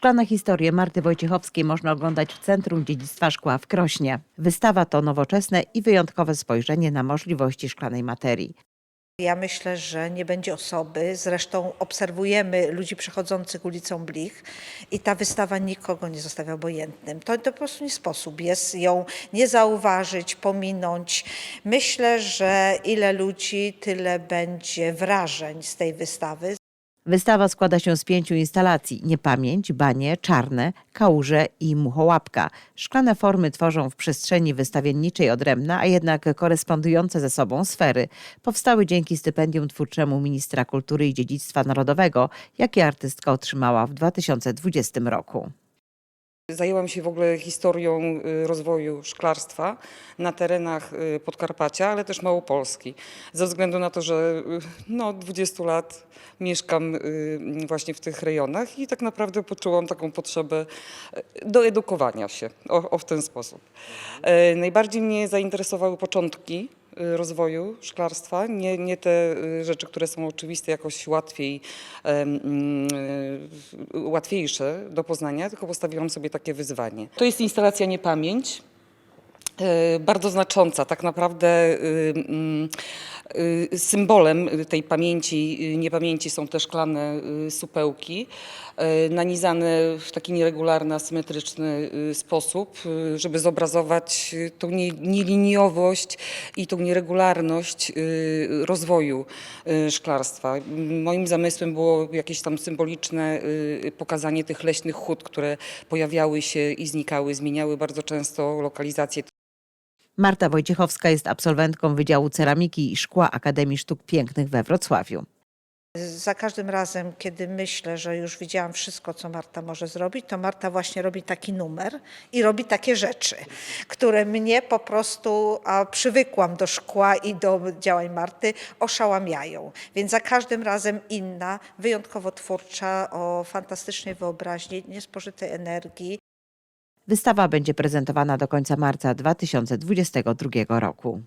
Szklane historie Marty Wojciechowskiej można oglądać w Centrum Dziedzictwa Szkła w Krośnie. Wystawa to nowoczesne i wyjątkowe spojrzenie na możliwości szklanej materii. Ja myślę, że nie będzie osoby, zresztą obserwujemy ludzi przechodzących ulicą Blich i ta wystawa nikogo nie zostawia obojętnym. To, to po prostu nie sposób jest ją nie zauważyć, pominąć. Myślę, że ile ludzi, tyle będzie wrażeń z tej wystawy. Wystawa składa się z pięciu instalacji: niepamięć, banie, czarne, kałuże i muchołapka. Szklane formy tworzą w przestrzeni wystawienniczej odrębne, a jednak korespondujące ze sobą sfery. Powstały dzięki stypendium twórczemu ministra kultury i dziedzictwa narodowego, jakie artystka otrzymała w 2020 roku. Zajęłam się w ogóle historią y, rozwoju szklarstwa na terenach y, Podkarpacia, ale też Małopolski. Ze względu na to, że y, no, od 20 lat mieszkam właśnie w tych rejonach i tak naprawdę poczułam taką potrzebę do edukowania się o, o w ten sposób. E, Najbardziej mnie zainteresowały początki rozwoju szklarstwa, nie, nie te y, rzeczy, które są oczywiste, jakoś łatwiej, y, łatwiejsze do poznania, tylko postawiłam sobie takie wyzwanie. To jest instalacja Niepamięć. E, Bardzo znacząca, tak naprawdę y, mm, y, symbolem tej pamięci, niepamięci są te szklane supełki, e, nanizane w taki nieregularny, asymetryczny sposób, żeby zobrazować tą nie- nieliniowość i tą nieregularność rozwoju szklarstwa. Moim zamysłem było jakieś tam symboliczne pokazanie tych leśnych hut, które pojawiały się i znikały, zmieniały bardzo często lokalizację Marta Wojciechowska jest absolwentką Wydziału Ceramiki i Szkła Akademii Sztuk Pięknych we Wrocławiu. Za każdym razem, kiedy myślę, że już widziałam wszystko, co Marta może zrobić, to Marta właśnie robi taki numer i robi takie rzeczy, które mnie po prostu, a przywykłam do szkła i do działań Marty, oszałamiają. Więc za każdym razem inna, wyjątkowo twórcza, o fantastycznej wyobraźni, niespożytej energii. Wystawa będzie prezentowana do końca marca 2022 roku.